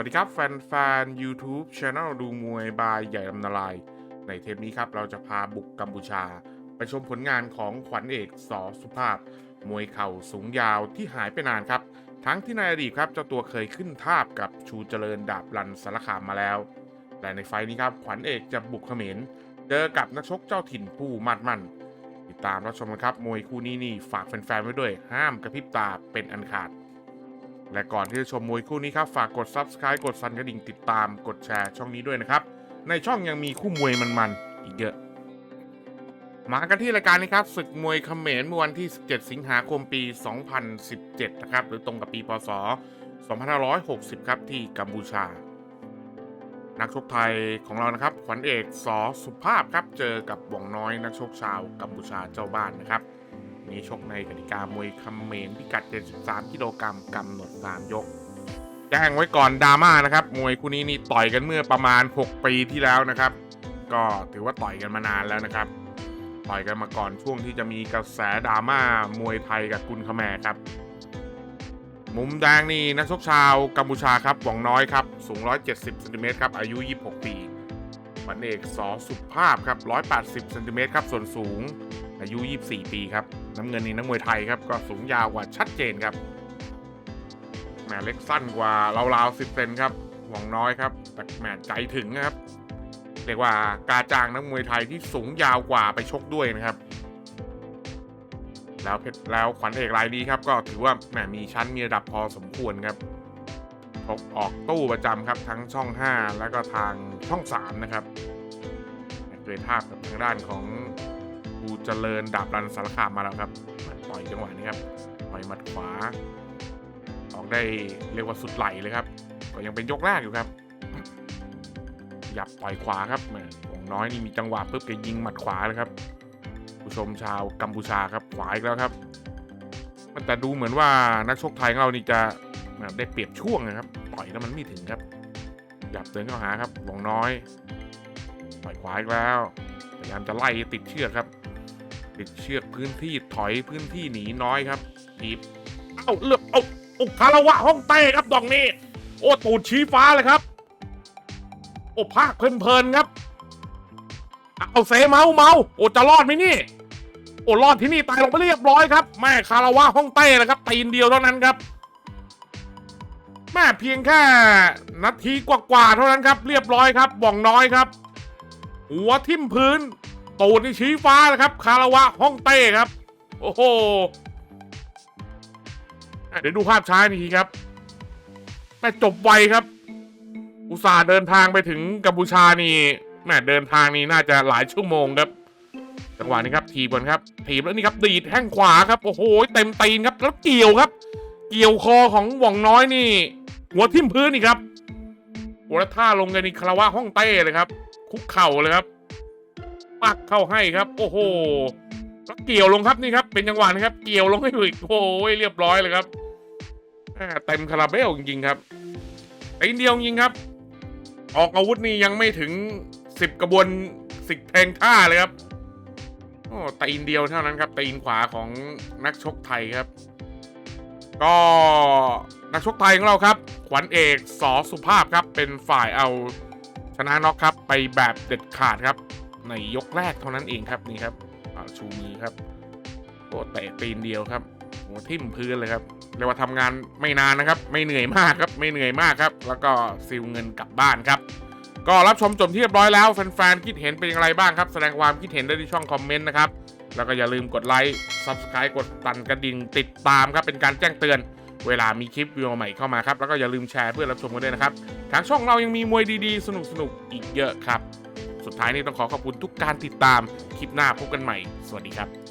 วัสดีครับ แฟนๆ YouTube Channel ดูมวยบายใหญ่ลำนาลาย ในเทปนี้ครับ เราจะพาบุกกัมพูชา ไปชมผลงานของขวัญเอกสอสุภาพ มวยเข่าสูงยาวที่หายไปนานครับ ทั้งที่ในอดีตครับเจ้าตัวเคยขึ้นทาบกับชูเจริญดาบรันสารคามมาแล้ว และในไฟล์นี้ครับ ขวัญเอกจะบุกเขมรเจอกับนักชกเจ้าถิ่นผู้มัดมั่นติดตามรับชมกันครับมวยคู่นี้นี่ฝากแฟนๆไว้ด้วยห้ามกระพริบตาเป็นอันขาด และก่อนที่จะชมมวยคู่นี้ครับ ฝากกด Subscribe กดสั่นกระดิ่งติดตามกดแชร์ช่องนี้ด้วยนะครับ ในช่องยังมีคู่มวยมันๆ อีกเยอะ มากันที่รายการนี้ครับศึกมวยเขมรเมื่อวันที่ 17 สิงหาคมปี 2017 นะครับ หรือตรงกับปีพศ 2560 ครับที่กัมพูชา นักชกไทยของเรานะครับ ขวัญเอกสอสุภาพครับเจอกับหว่องน้อยนักชกชาวกัมพูชาเจ้าบ้านนะครับ นี้ชกในกติกามวยคำเมรพิกัด 73 กิโลกรัมกำหนด 3 ยกแจ้งไว้ก่อนดราม่านะครับ มวยคู่นี้นี่ต่อยกันเมื่อประมาณ 6 ปีที่แล้วนะครับ ก็ถือว่าต่อยกันมานานแล้วนะครับ ต่อยกันมาก่อนช่วงที่จะมีกระแสดราม่ามวยไทยกับกุนขแมครับ มุมแดงนี่นักชกชาวกัมพูชาครับหว่องน้อยครับ สูง 170เซนติเมตรครับ อายุ 26 ปี ปันเอกสอสุภาพครับ 180เซนติเมตรครับ ส่วนสูง อายุ 24 ปีครับ น้ำเงินนี่นักมวยไทยครับ ก็สูงยาวกว่าชัดเจนครับแหมเล็กสั้นกว่าราวๆ10เซนครับหว่องน้อยครับ แต่แหมใจถึงนะครับ เรียกว่ากาจางนักมวยไทยที่สูงยาวกว่าไปชกด้วยนะครับ แล้วเพชรแล้วขวัญเอกรายนี้ครับ ก็ถือว่าแหมมีชั้นมีระดับพอสมควรครับ ชกออกตู้ประจำครับทั้งช่อง 5 แล้วก็ทางช่อง 3 นะครับเคยทาบกับทางด้านของกูเจริญดาบรันสารคามมาแล้วครับต่อยจังหวะนี้ครับต่อยหมัดขวา ออกได้เรียกว่าสุดไหลเลยครับ ก็ยังเป็นยกแรกอยู่ครับหยับต่อยขวาครับหมของน้อยนี่มีจังหวะปุ๊บแกยิงหมัดขวาเลยครับผู้ชมชาวกัมพูชาครับขวาอีกแล้วครับแต่ดูเหมือนว่านักชกไทยของเรานี่จะ แบบได้เปรียบช่วงนะครับต่อยแล้วมันไม่ถึงครับหยับเดินเข้าหาครับหลงน้อยต่อยขวาอีกแล้วพยายามจะไล่ติดเชือกครับ ติดเชือกพื้นที่ถอยพื้นที่หนีน้อยครับทีบเอ้าเลือกเอ้าอ้คารวะห้องเต้ครับดอกนี้ โอ้ตูดชี้ฟ้าเลยครับ โอ้ภาคเพลินๆครับ เอาเซเมาเมาโอ้จะรอดไหมนี่ โอ้รอดที่นี่ตายลงไปเรียบร้อยครับแม่คาราวะห้องเต้นะครับตีนเดียวเท่านั้นครับ แม่เพียงแค่นาทีกว่าๆเท่านั้นครับ เรียบร้อยครับบ่องน้อยครับ หัวทิ่มพื้น ตูดนี่ชี้ฟ้าเลยครับ คาราวะห้องเต้ครับ โอ้โหเดี๋ยวดูภาพช้าอีกทีครับแม่จบไวครับ อุตส่าห์เดินทางไปถึงกัมพูชานี่แม่เดินทางนี่น่าจะหลายชั่วโมงครับจังหวะนี้ครับทีบก่อนครับทีบแล้วนี่ครับดีดแข้งขวาครับ โอ้โห เต็มตีนครับ แล้วเกี่ยวครับ เกี่ยวคอของหว่องน้อยนี่ หัวทิ่มพื้นนี่ครับหัวท่าลงกันนี่คารวะห้องเต้เลยครับ คุกเข่าเลยครับปักเข้าให้ครับ โอ้โหแล้วเกี่ยวลงครับนี่ครับ เป็นจังหวะนะครับ เกี่ยวลงให้อีกโอ้ยเรียบร้อยเลยครับเต็มคาราเบลจริงๆครับตีนเดียวจริงครับ ออกอาวุธนี่ยังไม่ถึงสิบกระบวนสิบเพลงท่าเลยครับโอ้ตีนเดียวเท่านั้นครับตีนขวาของนักชกไทยครับ ก็นักชกไทยของเราครับ ขวัญเอกสอสุภาพครับ เป็นฝ่ายเอาชนะน็อกครับ ไปแบบเด็ดขาดครับ ในยกแรกเท่านั้นเองครับนี่ครับชูมือครับโอ้เตะตีนเดียวครับโอ้ทิ่มพื้นเลยครับเรียกว่าทำงานไม่นานนะครับ ไม่เหนื่อยมากครับ ไม่เหนื่อยมากครับ แล้วก็ซิลเงินกลับบ้านครับ ก็รับชมจบที่เรียบร้อยแล้วแฟนๆคิดเห็นเป็นอย่างไรบ้างครับ แสดงความคิดเห็นได้ที่ช่องคอมเมนต์นะครับแล้วก็อย่าลืมกดไลค์ Subscribe กดตันกระดิ่งติดตามครับ เป็นการแจ้งเตือน เวลามีคลิปวิดีโอใหม่เข้ามาครับ แล้วก็อย่าลืมแชร์เพื่อรับชมกันด้วยนะครับ ทางช่องเรายังมีมวยดีๆ สนุกๆ อีกเยอะครับ สุดท้ายนี้ต้องขอขอบคุณทุกการติดตาม คลิปหน้าพบกันใหม่ สวัสดีครับ